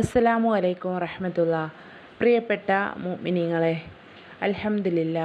അസ്സലാമു അലൈക്കും വറഹമത്തുള്ള. പ്രിയപ്പെട്ട മുഅ്മിനീങ്ങളെ അലഹമില്ല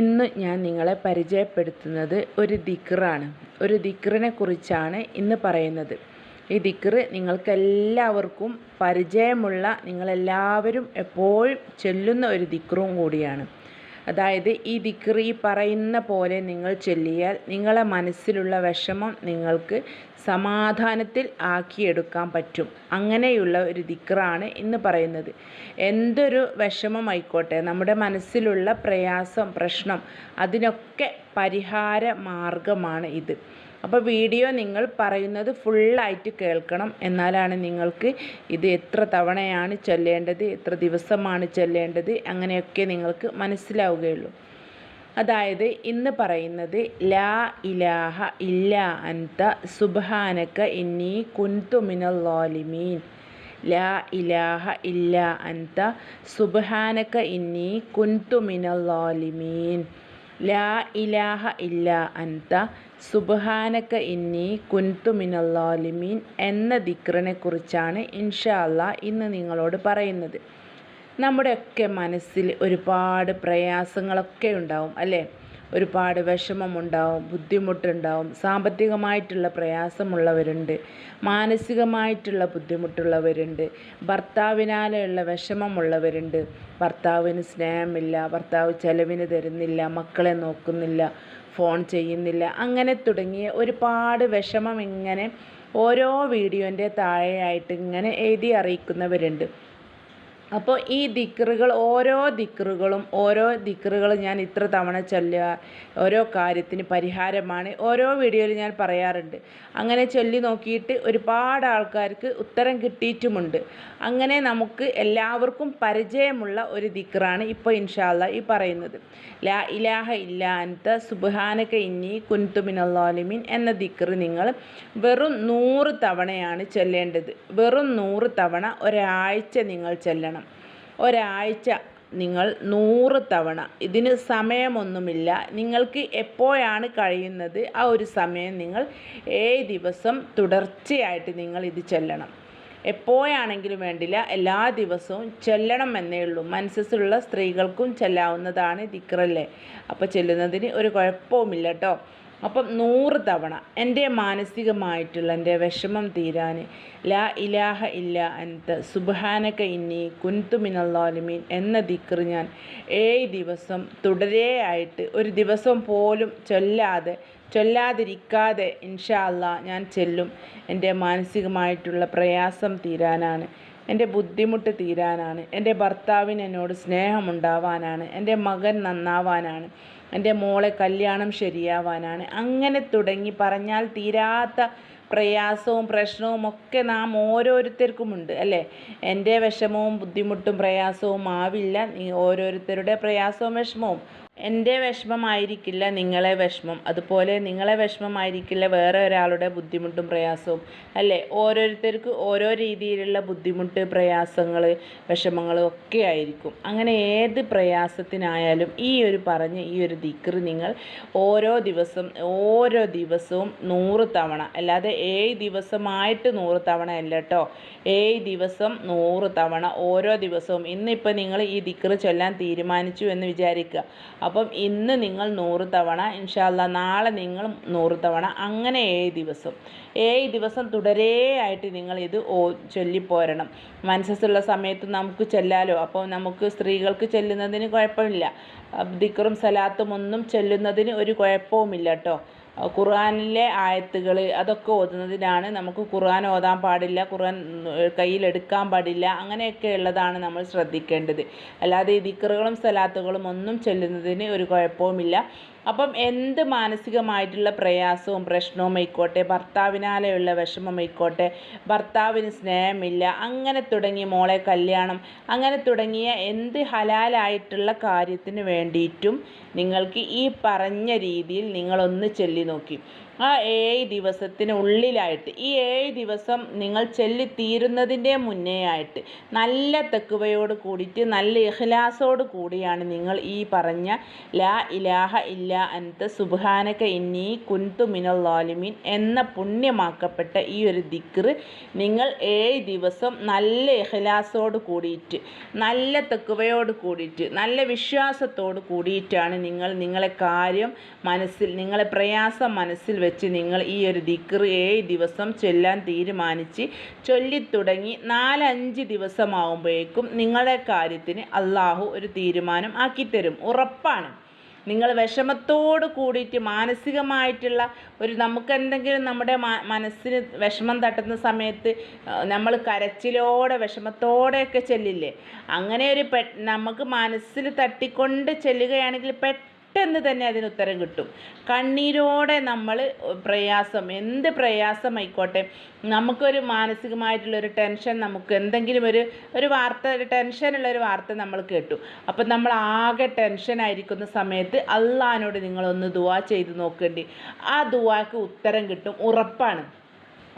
ഇന്ന് ഞാൻ നിങ്ങളെ പരിചയപ്പെടുത്തുന്നത് ഒരു ദിക്റാണ്. ഒരു ദിക്റിനെ കുറിച്ചാണ് ഇന്ന് പറയുന്നത്. ഈ ദിക്റ് നിങ്ങൾക്കെല്ലാവർക്കും പരിചയമുള്ള നിങ്ങളെല്ലാവരും എപ്പോഴും ചൊല്ലുന്ന ഒരു ദിക്റും കൂടിയാണ്. അതായത് ഈ ദിക്റ് പറയുന്ന പോലെ നിങ്ങൾ ചൊല്ലിയാൽ നിങ്ങളെ മനസ്സിലുള്ള വിഷമം നിങ്ങൾക്ക് സമാധാനത്തിൽ ആക്കിയെടുക്കാൻ പറ്റും. അങ്ങനെയുള്ള ഒരു ദിക്റാണ് ഇന്ന് പറയുന്നത്. എന്തൊരു വിഷമമായിക്കോട്ടെ നമ്മുടെ മനസ്സിലുള്ള പ്രയാസം പ്രശ്നം അതിനൊക്കെ പരിഹാര മാർഗമാണ് ഇത്. അപ്പോൾ വീഡിയോ നിങ്ങൾ പറയുന്നത് ഫുള്ളായിട്ട് കേൾക്കണം. എന്നാലാണ് നിങ്ങൾക്ക് ഇത് എത്ര തവണയാണ് ചൊല്ലേണ്ടത് എത്ര ദിവസമാണ് ചൊല്ലേണ്ടത് അങ്ങനെയൊക്കെ നിങ്ങൾക്ക് മനസ്സിലാവുകയുള്ളൂ. അതായത് ഇന്ന് പറയുന്നത് ലാ ഇലാഹ ഇല്ല അൻത സുബാനക്ക ഇന്നി കുൻതു മിനൽ ലാലിമീൻ. ലാ ഇലാഹ ഇല്ല അൻത സുബാനക്ക ഇന്നി കുൻതു മിനൽ ലാലിമീൻ. ലാ ഇലാഹ ഇല്ല അൻത സുബ്ഹാനക ഇന്നി കുൻതു മിനൽ ലാലിമീൻ എന്ന ദിക്റിനെ കുറിച്ചാണ് ഇൻഷാ അല്ലാ ഇന്ന് നിങ്ങളോട് പറയുന്നത്. നമ്മുടെയൊക്കെ മനസ്സിൽ ഒരുപാട് പ്രയാസങ്ങളൊക്കെ ഉണ്ടാവും അല്ലേ? ഒരുപാട് വിഷമമുണ്ടാവും ബുദ്ധിമുട്ടുണ്ടാവും സാമ്പത്തികമായിട്ടുള്ള പ്രയാസമുള്ളവരുണ്ട് മാനസികമായിട്ടുള്ള ബുദ്ധിമുട്ടുള്ളവരുണ്ട് ഭർത്താവിനാലുള്ള വിഷമമുള്ളവരുണ്ട്. ഭർത്താവിന് സ്നേഹമില്ല ഭർത്താവ് ചെലവിന് തരുന്നില്ല മക്കളെ നോക്കുന്നില്ല ഫോൺ ചെയ്യുന്നില്ല അങ്ങനെ തുടങ്ങിയ ഒരുപാട് വിഷമം ഇങ്ങനെ ഓരോ വീഡിയോന്റെ താഴെയായിട്ട് ഇങ്ങനെ എഴുതി അറിയിക്കുന്നവരുണ്ട്. അപ്പോൾ ഈ ദിക്റുകൾ ഓരോ ദിക്റുകളും ഓരോ ദിക്റുകൾ ഞാൻ ഇത്ര തവണ ചൊല്ലുക ഓരോ കാര്യത്തിന് പരിഹാരമാണ് ഓരോ വീഡിയോയിൽ ഞാൻ പറയാറുണ്ട്. അങ്ങനെ ചൊല്ലി നോക്കിയിട്ട് ഒരുപാട് ആൾക്കാർക്ക് ഉത്തരം കിട്ടിയിട്ടുമുണ്ട്. അങ്ങനെ നമുക്ക് എല്ലാവർക്കും പരിചയമുള്ള ഒരു ദിക്റാണ് ഇപ്പോൾ ഇൻഷാല്ല ഈ പറയുന്നത്. ലാ ഇലാഹ ഇല്ല അൻത സുബാനക ഇന്നി കുൻതുമിനല്ലാലിമീൻ എന്ന ദിക്റ് നിങ്ങൾ വെറും നൂറ് തവണയാണ് ചൊല്ലേണ്ടത്. വെറും നൂറ് തവണ ഒരാഴ്ച നിങ്ങൾ ചൊല്ലണം. ഒരാഴ്ച നിങ്ങൾ നൂറ് തവണ. ഇതിന് സമയമൊന്നുമില്ല. നിങ്ങൾക്ക് എപ്പോഴാണ് കഴിയുന്നത്? ആ ഒരു സമയം നിങ്ങൾ ഏഴ് ദിവസം തുടർച്ചയായിട്ട് നിങ്ങൾ ഇത് ചൊല്ലണം. എപ്പോഴാണെങ്കിലും വേണ്ടില്ല. എല്ലാ ദിവസവും ചൊല്ലണം എന്നേ ഉള്ളൂ. മനസ്സുള്ള സ്ത്രീകൾക്കും ചെല്ലാവുന്നതാണ് ദിക്റല്ലേ. അപ്പോൾ ചെല്ലുന്നതിന് ഒരു കുഴപ്പവുമില്ല കേട്ടോ അപ്പം നൂറ് തവണ എന്റെ മാനസികമായിട്ടുള്ള എന്റെ വിഷമം തീരാൻ ലാ ഇലാഹ ഇല്ല അൻത സുബാനക ഇന്നി കുൻതു മിനല്ലാലിമീൻ എന്ന ദിക്കർ ഞാൻ ഏഴ് ദിവസം തുടരെയായിട്ട് ഒരു ദിവസം പോലും ചൊല്ലാതെ ചൊല്ലാതിരിക്കാതെ ഇൻഷാ അല്ലാ ഞാൻ ചെല്ലും. എന്റെ മാനസികമായിട്ടുള്ള പ്രയാസം തീരാനാണ്. എന്റെ ബുദ്ധിമുട്ട് തീരാനാണ്. എന്റെ ഭർത്താവിന് എന്നോട് സ്നേഹമുണ്ടാവാനാണ്. എന്റെ മകൻ നന്നാവാനാണ്. എന്റെ മോളെ കല്യാണം ശരിയാവാനാണ്. അങ്ങനെ തുടങ്ങി പറഞ്ഞാൽ തീരാത്ത പ്രയാസവും പ്രശ്നവും ഒക്കെ നാം ഓരോരുത്തർക്കുമുണ്ട് അല്ലേ? എന്റെ വിഷമവും ബുദ്ധിമുട്ടും പ്രയാസവും ആവില്ല. ഓരോരുത്തരുടെ പ്രയാസവും വിഷമവും എന്റെ വിഷമമായിരിക്കില്ല നിങ്ങളെ വിഷമം. അതുപോലെ നിങ്ങളെ വിഷമമായിരിക്കില്ല വേറെ ഒരാളുടെ ബുദ്ധിമുട്ടും പ്രയാസവും. അല്ലേ? ഓരോരുത്തർക്ക് ഓരോ രീതിയിലുള്ള ബുദ്ധിമുട്ട് പ്രയാസങ്ങൾ വിഷമങ്ങൾ ഒക്കെ ആയിരിക്കും. അങ്ങനെ ഏത് പ്രയാസത്തിനായാലും ഈ ഒരു പറഞ്ഞ ഈ ഒരു ദിക്റ് നിങ്ങൾ ഓരോ ദിവസം ഓരോ ദിവസവും നൂറ് തവണ അല്ലാതെ ഏഴ് ദിവസമായിട്ട് നൂറ് തവണ അല്ല കേട്ടോ ഏഴ് ദിവസം നൂറ് തവണ ഓരോ ദിവസവും. ഇന്നിപ്പോൾ നിങ്ങൾ ഈ ദിക്റ് ചൊല്ലാൻ തീരുമാനിച്ചു എന്ന് വിചാരിക്കുക. അപ്പം ഇന്ന് നിങ്ങൾ നൂറ് തവണ ഇൻഷാല്ല നാളെ നിങ്ങൾ നൂറ് തവണ അങ്ങനെ ഏഴ് ദിവസം. ഏഴ് ദിവസം തുടരെയായിട്ട് നിങ്ങൾ ഇത് ഓ ചൊല്ലിപ്പോരണം മനസ്സുള്ള സമയത്ത് നമുക്ക് ചെല്ലാലോ? അപ്പോൾ നമുക്ക് സ്ത്രീകൾക്ക് ചെല്ലുന്നതിന് കുഴപ്പമില്ല. ദിക്കറും സലാത്തും ഒന്നും ചെല്ലുന്നതിന് ഒരു കുഴപ്പവുമില്ല കേട്ടോ ഖുർആനിലെ ആയത്തുകൾ അതൊക്കെ ഓതുന്നതിനാണ് നമുക്ക് ഖുർആൻ ഓതാൻ പാടില്ല ഖുർആൻ കയ്യിലെടുക്കാൻ പാടില്ല അങ്ങനെയൊക്കെ ഉള്ളതാണ് നമ്മൾ ശ്രദ്ധിക്കേണ്ടത്. അല്ലാതെ ഈ ദിക്കറുകളും സലാത്തുകളും ഒന്നും ചെല്ലുന്നതിന് ഒരു കുഴപ്പവുമില്ല. അപ്പം എന്ത് മാനസികമായിട്ടുള്ള പ്രയാസവും പ്രശ്നവും ആയിക്കോട്ടെ ഭർത്താവിനാലെയുള്ള വിഷമമായിക്കോട്ടെ ഭർത്താവിന് സ്നേഹമില്ല അങ്ങനെ തുടങ്ങി മോളെ കല്യാണം അങ്ങനെ തുടങ്ങിയ എന്ത് ഹലാലായിട്ടുള്ള കാര്യത്തിന് വേണ്ടിയിട്ടും നിങ്ങൾക്ക് ഈ പറഞ്ഞ രീതിയിൽ നിങ്ങളൊന്ന് ചൊല്ലി നോക്കി ആ ഏഴ് ദിവസത്തിനുള്ളിലായിട്ട് ഈ ഏഴ് ദിവസം നിങ്ങൾ ചെല്ലിത്തീരുന്നതിന്റെ മുന്നേ ആയിട്ട് നല്ല തെക്കുവയോട് കൂടിയിട്ട് നല്ല ഇഹ്ലാസോട് കൂടിയാണ് നിങ്ങൾ ഈ പറഞ്ഞ ലാ ഇലാഹ ഇല്ല അൻത സുബ്ഹാനക ഇന്നി കുന്തു മിനൽ ലാലിമീൻ എന്ന പുണ്യമാക്കപ്പെട്ട ഈ ഒരു ദിക്റ് നിങ്ങൾ ഏഴ് ദിവസം നല്ല ഇഹ്ലാസോട് കൂടിയിട്ട് നല്ല തെക്കുവയോട് കൂടിയിട്ട് നല്ല വിശ്വാസത്തോട് കൂടിയിട്ടാണ് നിങ്ങൾ നിങ്ങളെ കാര്യം മനസ്സിൽ നിങ്ങളെ പ്രയാസം മനസ്സിൽ വെച്ച് നിങ്ങൾ ഈ ഒരു ദിക്ർ ഏഴ് ദിവസം ചൊല്ലാൻ തീരുമാനിച്ച് ചൊല്ലിത്തുടങ്ങി നാലഞ്ച് ദിവസമാകുമ്പോഴേക്കും നിങ്ങളുടെ കാര്യത്തിന് അള്ളാഹു ഒരു തീരുമാനം ആക്കിത്തരും. ഉറപ്പാണ്. നിങ്ങൾ വിഷമത്തോട് കൂടിയിട്ട് മാനസികമായിട്ടുള്ള ഒരു നമുക്ക് എന്തെങ്കിലും നമ്മുടെ മനസ്സിന് വിഷമം തട്ടുന്ന സമയത്ത് നമ്മൾ കരച്ചിലോടെ വിഷമത്തോടെയൊക്കെ ചെല്ലില്ലേ? അങ്ങനെ ഒരു പെ നമുക്ക് മനസ്സിൽ തട്ടിക്കൊണ്ട് ചെല്ലുകയാണെങ്കിൽ പെട്ടെന്ന് പെട്ടെന്ന് തന്നെ അതിന് ഉത്തരം കിട്ടും. കണ്ണീരോടെ നമ്മൾ പ്രയാസം എന്ത് പ്രയാസമായിക്കോട്ടെ. നമുക്കൊരു മാനസികമായിട്ടുള്ള ഒരു ടെൻഷൻ നമുക്ക് എന്തെങ്കിലും ഒരു ഒരു വാർത്ത ഒരു ടെൻഷനുള്ള ഒരു വാർത്ത നമ്മൾ കേട്ടു. അപ്പം നമ്മൾ ആകെ ടെൻഷൻ ആയിരിക്കുന്ന സമയത്ത് അള്ളഹാനോട് നിങ്ങളൊന്ന് ദുവാ ചെയ്ത് നോക്കേണ്ടി. ആ ദുവാക്ക് ഉത്തരം കിട്ടും ഉറപ്പാണ്.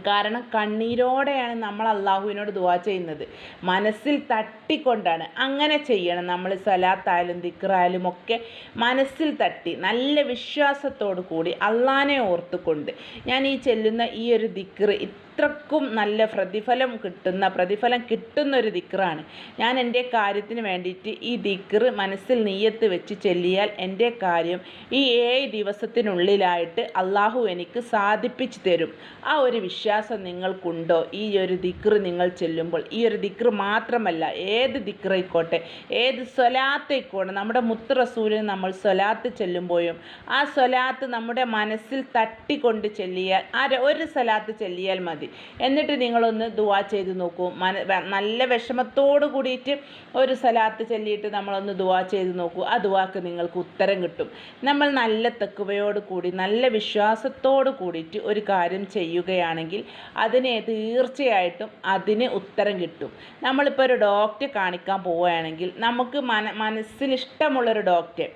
കാരണം കണ്ണീരോടെയാണ് നമ്മൾ അള്ളാഹുവിനോട് ദുവാ ചെയ്യുന്നത്. മനസ്സിൽ തട്ടിക്കൊണ്ടാണ്. അങ്ങനെ ചെയ്യണം. നമ്മൾ സലാത്തായാലും ദിക്റായാലും ഒക്കെ മനസ്സിൽ തട്ടി നല്ല വിശ്വാസത്തോടു കൂടി അള്ളാനെ ഓർത്തുകൊണ്ട്. ഞാൻ ഈ ചെല്ലുന്ന ഈ ഒരു ദിക്റ് അത്രക്കും നല്ല പ്രതിഫലം കിട്ടുന്ന പ്രതിഫലം കിട്ടുന്ന ഒരു ദിക്റാണ്. ഞാൻ എന്റെ കാര്യത്തിന് വേണ്ടിയിട്ട് ഈ ദിക്റ് മനസ്സിൽ നീയത്ത് വെച്ച് ചെല്ലിയാൽ എന്റെ കാര്യം ഈ ഏഴ് ദിവസത്തിനുള്ളിലായിട്ട് അള്ളാഹു എനിക്ക് സാധിപ്പിച്ചു തരും. ആ ഒരു വിശ്വാസം നിങ്ങൾക്കുണ്ടോ? ഈ ഒരു ദിക്റ് നിങ്ങൾ ചെല്ലുമ്പോൾ ഈ ഒരു ദിക്റ് മാത്രമല്ല ഏത് ദിക്റായിക്കോട്ടെ ഏത് സ്വലാത്തായിക്കോട്ടെ നമ്മുടെ മുത്ത് റസൂലിന് നമ്മൾ സ്വലാത്ത് ചെല്ലുമ്പോഴും ആ സ്വലാത്ത് നമ്മുടെ മനസ്സിൽ തട്ടിക്കൊണ്ട് ചെല്ലിയാൽ ആ ഒരു സ്വലാത്ത് ചെല്ലിയാൽ മതി. മതി. എന്നിട്ട് നിങ്ങളൊന്ന് ദുവാ ചെയ്ത് നോക്കൂ. മന നല്ല വിഷമത്തോട് കൂടിയിട്ട് ഒരു സലാത്ത് ചൊല്ലിയിട്ട് നമ്മളൊന്ന് ദുവാ ചെയ്ത് നോക്കൂ. ആ ദുവാക്ക് നിങ്ങൾക്ക് ഉത്തരം കിട്ടും. നമ്മൾ നല്ല തെക്കുവയോട് കൂടി നല്ല വിശ്വാസത്തോട് കൂടിയിട്ട് ഒരു കാര്യം ചെയ്യുകയാണെങ്കിൽ അതിനെ തീർച്ചയായിട്ടും അതിന് ഉത്തരം കിട്ടും. നമ്മളിപ്പോൾ ഒരു ഡോക്ടറെ കാണിക്കാൻ പോവുകയാണെങ്കിൽ നമുക്ക് മന മനസ്സിലിഷ്ടമുള്ളൊരു ഡോക്ടറെ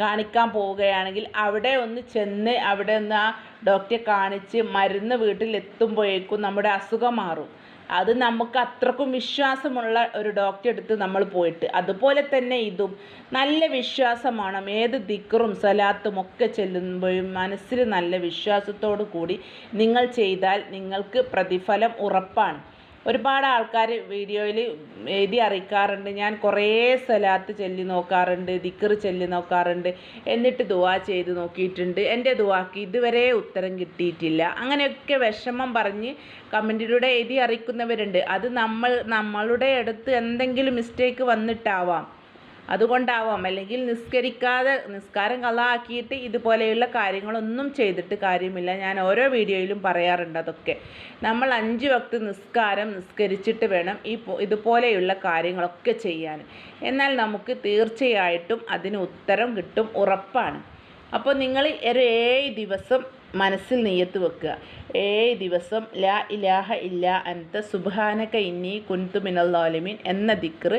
കാണിക്കാൻ പോവുകയാണെങ്കിൽ അവിടെ ഒന്ന് ചെന്ന് അവിടെ ഒന്ന് ആ ഡോക്ടറെ കാണിച്ച് മരുന്ന് വീട്ടിലെത്തുമ്പോഴേക്കും നമ്മുടെ അസുഖം മാറും. അത് നമുക്ക് അത്രക്കും വിശ്വാസമുള്ള ഒരു ഡോക്ടറെ അടുത്ത് നമ്മൾ പോയിട്ട്. അതുപോലെ തന്നെ ഇതും നല്ല വിശ്വാസമാണ്. ഏത് ദിക്കറും സലാത്തും ഒക്കെ ചെല്ലുമ്പോഴും മനസ്സിൽ നല്ല വിശ്വാസത്തോടു കൂടി നിങ്ങൾ ചെയ്താൽ നിങ്ങൾക്ക് പ്രതിഫലം ഉറപ്പാണ്. ഒരുപാട് ആൾക്കാർ വീഡിയോയിൽ എഴുതി അറിയിക്കാറുണ്ട്. ഞാൻ കുറേ സ്ഥലത്ത് ചൊല്ലി നോക്കാറുണ്ട് ദിക്കർ ചൊല്ലി നോക്കാറുണ്ട് എന്നിട്ട് ദുവാ ചെയ്ത് നോക്കിയിട്ടുണ്ട്. എന്റെ ദുവാക്ക് ഇതുവരെ ഉത്തരം കിട്ടിയിട്ടില്ല. അങ്ങനെയൊക്കെ വിഷമം പറഞ്ഞ് കമന്റിലൂടെ എഴുതി അറിയിക്കുന്നവരുണ്ട്. അത് നമ്മൾ നമ്മളുടെ അടുത്ത് എന്തെങ്കിലും മിസ്റ്റേക്ക് വന്നിട്ടാവാം. അതുകൊണ്ടാവാം. അല്ലെങ്കിൽ നിസ്കരിക്കാതെ നിസ്കാരം കളാക്കിയിട്ട് ഇതുപോലെയുള്ള കാര്യങ്ങളൊന്നും ചെയ്തിട്ട് കാര്യമില്ല. ഞാൻ ഓരോ വീഡിയോയിലും പറയാറുണ്ട് അതൊക്കെ. നമ്മൾ അഞ്ച് വക്ത് നിസ്കാരം നിസ്കരിച്ചിട്ട് വേണം ഈ ഇതുപോലെയുള്ള കാര്യങ്ങളൊക്കെ ചെയ്യാൻ. എന്നാൽ നമുക്ക് തീർച്ചയായിട്ടും അതിന് ഉത്തരം കിട്ടും ഉറപ്പാണ്. അപ്പോൾ നിങ്ങൾ ഒരു ദിവസം മനസ്സിൽ നെയ്യത്ത് വെക്കുക. ഏഴ് ദിവസം ലാ ഇലാഹ ഇല്ല അൻത സുബാനക ഇന്നി മിനൽ മിനല്ലാലിമീൻ എന്ന ദിക്ർ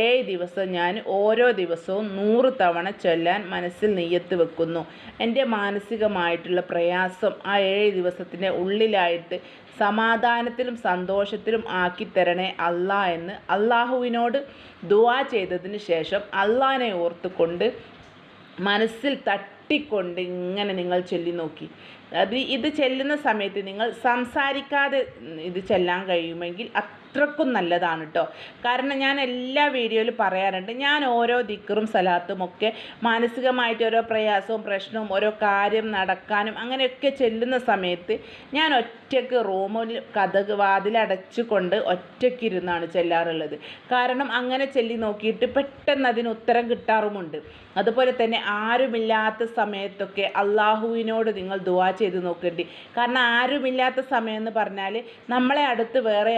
ഏഴ് ദിവസം ഞാൻ ഓരോ ദിവസവും നൂറ് തവണ ചൊല്ലാൻ മനസ്സിൽ നെയ്യത്ത് വെക്കുന്നു. എന്റെ മാനസികമായിട്ടുള്ള പ്രയാസം ആ ഏഴ് ദിവസത്തിന്റെ ഉള്ളിലായിട്ട് സമാധാനത്തിലും സന്തോഷത്തിലും ആക്കി തരണേ എന്ന് അള്ളാഹുവിനോട് ദുവാ ചെയ്തതിന് ശേഷം അള്ളാഹിനെ ഓർത്തുകൊണ്ട് മനസ്സിൽ തട്ടിക്കൊണ്ട് ഇങ്ങനെ നിങ്ങൾ ചൊല്ലി നോക്കി. അത് ഇത് ചെല്ലുന്ന സമയത്ത് നിങ്ങൾ സംസാരിക്കാതെ ഇത് ചെല്ലാൻ കഴിയുമെങ്കിൽ അത്രക്കും നല്ലതാണ് കേട്ടോ കാരണം ഞാൻ എല്ലാ വീഡിയോയിലും പറയാറുണ്ട് ഞാൻ ഓരോ ദിക്കറും സലാത്തും ഒക്കെ മാനസികമായിട്ട് ഓരോ പ്രയാസവും പ്രശ്നവും ഓരോ കാര്യം നടക്കാനും അങ്ങനെയൊക്കെ ചെല്ലുന്ന സമയത്ത് ഞാൻ ഒറ്റയ്ക്ക് റൂമിൽ കഥക് വാതിലടച്ചുകൊണ്ട് ഒറ്റയ്ക്കിരുന്നാണ് ചെല്ലാറുള്ളത്. കാരണം അങ്ങനെ ചെല്ലി നോക്കിയിട്ട് പെട്ടെന്ന് അതിന് ഉത്തരം കിട്ടാറുമുണ്ട്. അതുപോലെ തന്നെ ആരുമില്ലാത്ത സമയത്തൊക്കെ അള്ളാഹുവിനോട് നിങ്ങൾ ദുവാ ചെയ്ത് നോക്കേണ്ടി. കാരണം ആരുമില്ലാത്ത സമയം എന്ന് പറഞ്ഞാൽ നമ്മളെ അടുത്ത് വേറെ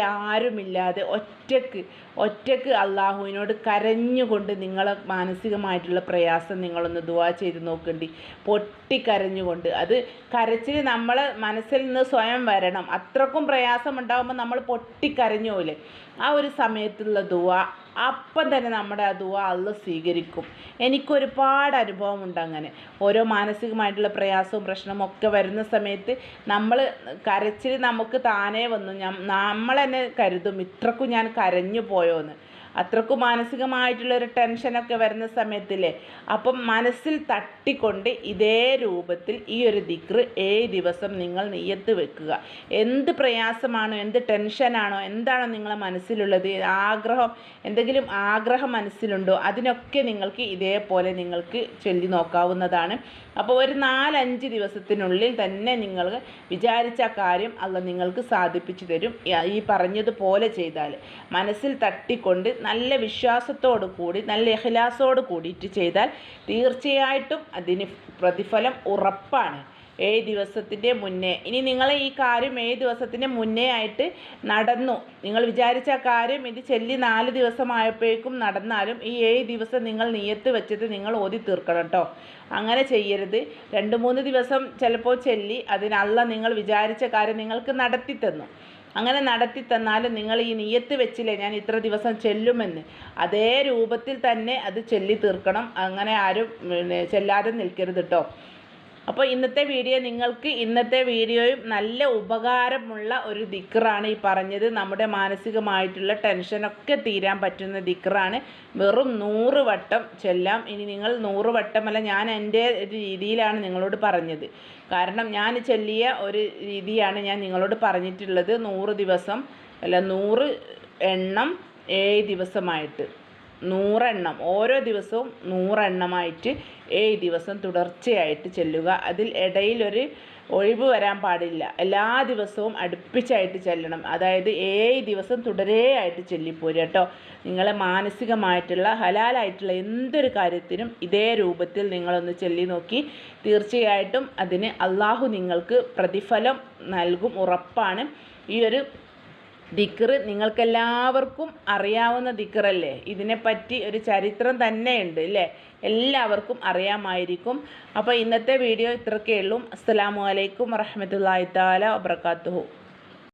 ആരുമില്ലാതെ ഒറ്റയ്ക്ക് ഒറ്റയ്ക്ക് അള്ളാഹുവിനോട് കരഞ്ഞുകൊണ്ട് നിങ്ങളെ മാനസികമായിട്ടുള്ള പ്രയാസം നിങ്ങളൊന്ന് ദുവാ ചെയ്ത് നോക്കേണ്ടി. പൊട്ടിക്കരഞ്ഞുകൊണ്ട്. അത് കരച്ചിൽ നമ്മൾ മനസ്സിൽ നിന്ന് സ്വയം വരണം. അത്രക്കും പ്രയാസം ഉണ്ടാകുമ്പോൾ നമ്മൾ പൊട്ടിക്കരഞ്ഞു പോലെ ആ ഒരു സമയത്തുള്ള ദുവ അപ്പം തന്നെ നമ്മുടെ ആ ദുവ അള്ള സ്വീകരിക്കും. എനിക്കൊരുപാട് അനുഭവമുണ്ട് അങ്ങനെ. ഓരോ മാനസികമായിട്ടുള്ള പ്രയാസവും പ്രശ്നവും ഒക്കെ വരുന്ന സമയത്ത് നമ്മൾ കരച്ചിൽ നമുക്ക് താനേ വന്നു. നമ്മൾ തന്നെ കരുതും. ഇത്രക്കും ഞാൻ കരഞ്ഞു പോയോന്ന്. അത്രക്കും മാനസികമായിട്ടുള്ള ഒരു ടെൻഷനൊക്കെ വരുന്ന സമയത്തില്ലേ? അപ്പം മനസ്സിൽ തട്ടിക്കൊണ്ട് ഇതേ രൂപത്തിൽ ഈ ഒരു ദിക്ർ ഏഴ് ദിവസം നിങ്ങൾ നെയ്യത്ത് വെക്കുക. എന്ത് പ്രയാസമാണോ എന്ത് ടെൻഷനാണോ എന്താണോ നിങ്ങളെ മനസ്സിലുള്ളത് ആഗ്രഹം എന്തെങ്കിലും ആഗ്രഹം മനസ്സിലുണ്ടോ അതിനൊക്കെ നിങ്ങൾക്ക് ഇതേപോലെ നിങ്ങൾക്ക് ചൊല്ലി നോക്കാവുന്നതാണ്. അപ്പോൾ ഒരു നാലഞ്ച് ദിവസത്തിനുള്ളിൽ തന്നെ നിങ്ങൾ വിചാരിച്ച കാര്യം അല്ല നിങ്ങൾക്ക് സാധിപ്പിച്ചു തരും. ഈ പറഞ്ഞതുപോലെ ചെയ്താൽ മനസ്സിൽ തട്ടിക്കൊണ്ട് നല്ല വിശ്വാസത്തോടു കൂടി നല്ല ഇഖ്ലാസോട് കൂടിയിട്ട് ചെയ്താൽ തീർച്ചയായിട്ടും അതിന് പ്രതിഫലം ഉറപ്പാണ്. ഏഴ് ദിവസത്തിന്റെ മുന്നേ. ഇനി നിങ്ങൾ ഈ കാര്യം ഏഴ് ദിവസത്തിന്റെ മുന്നേ ആയിട്ട് നടന്നു. നിങ്ങൾ വിചാരിച്ച കാര്യം ഇത് ചെല്ലി നാല് ദിവസമായപ്പോഴേക്കും നടന്നാലും ഈ ഏഴ് ദിവസം നിങ്ങൾ നീയത്ത് വെച്ചിട്ട് നിങ്ങൾ ഓതി തീർക്കണം കേട്ടോ. അങ്ങനെ ചെയ്യരുത്. രണ്ട് മൂന്ന് ദിവസം ചിലപ്പോൾ ചെല്ലി അതിനല്ല നിങ്ങൾ വിചാരിച്ച കാര്യം നിങ്ങൾക്ക് നടത്തി തന്നു. അങ്ങനെ നടത്തി തന്നാലും നിങ്ങൾ ഈ നീയത്ത് വെച്ചില്ലേ ഞാൻ ഇത്ര ദിവസം ചെല്ലുമെന്ന്. അതേ രൂപത്തിൽ തന്നെ അത് ചെല്ലി തീർക്കണം അങ്ങനെ ആരും ചെല്ലാതെ നിൽക്കരുത് കേട്ടോ അപ്പോൾ ഇന്നത്തെ വീഡിയോ നിങ്ങൾക്ക് ഇന്നത്തെ വീഡിയോയും നല്ല ഉപകാരമുള്ള ഒരു ദിക്കറാണ് ഈ പറഞ്ഞത്. നമ്മുടെ മാനസികമായിട്ടുള്ള ടെൻഷനൊക്കെ തീരാൻ പറ്റുന്ന ദിക്കറാണ് വെറും നൂറ് വട്ടം ചെല്ലാം. ഇനി നിങ്ങൾ നൂറ് വട്ടമല്ല ഞാൻ എന്റെ ഒരു രീതിയിലാണ് നിങ്ങളോട് പറഞ്ഞത്. കാരണം ഞാൻ ചൊല്ലിയ ഒരു രീതിയാണ് ഞാൻ നിങ്ങളോട് പറഞ്ഞിട്ടുള്ളത്. നൂറ് ദിവസം അല്ല നൂറ് എണ്ണം ഏഴ് ദിവസമായിട്ട്. നൂറെണ്ണം. ഓരോ ദിവസവും നൂറെണ്ണമായിട്ട് ഏഴ് ദിവസം തുടർച്ചയായിട്ട് ചെല്ലുക. അതിൽ ഇടയിലൊരു ഒഴിവ് വരാൻ പാടില്ല. എല്ലാ ദിവസവും അടുപ്പിച്ചായിട്ട് ചെല്ലണം. അതായത് ഏഴ് ദിവസം തുടരെയായിട്ട് ചെല്ലിപ്പോരുക കേട്ടോ. നിങ്ങളെ മാനസികമായിട്ടുള്ള ഹലാലായിട്ടുള്ള എന്തൊരു കാര്യത്തിനും ഇതേ രൂപത്തിൽ നിങ്ങളൊന്ന് ചെല്ലി നോക്കി തീർച്ചയായിട്ടും അതിന് അള്ളാഹു നിങ്ങൾക്ക് പ്രതിഫലം നൽകും ഉറപ്പാണ്. ഈ ഒരു ദിക്ർ നിങ്ങൾക്കെല്ലാവർക്കും അറിയാവുന്ന ദിക്റല്ലേ? ഇതിനെപ്പറ്റി ഒരു ചരിത്രം തന്നെയുണ്ട് അല്ലേ എല്ലാവർക്കും അറിയാമായിരിക്കും. അപ്പോൾ ഇന്നത്തെ വീഡിയോ ഇത്രയൊക്കെ ഉള്ളൂ. അസ്സാം വലൈക്കും വറഹമത്തല്ലാ താല വാബർക്കാത്തുഹു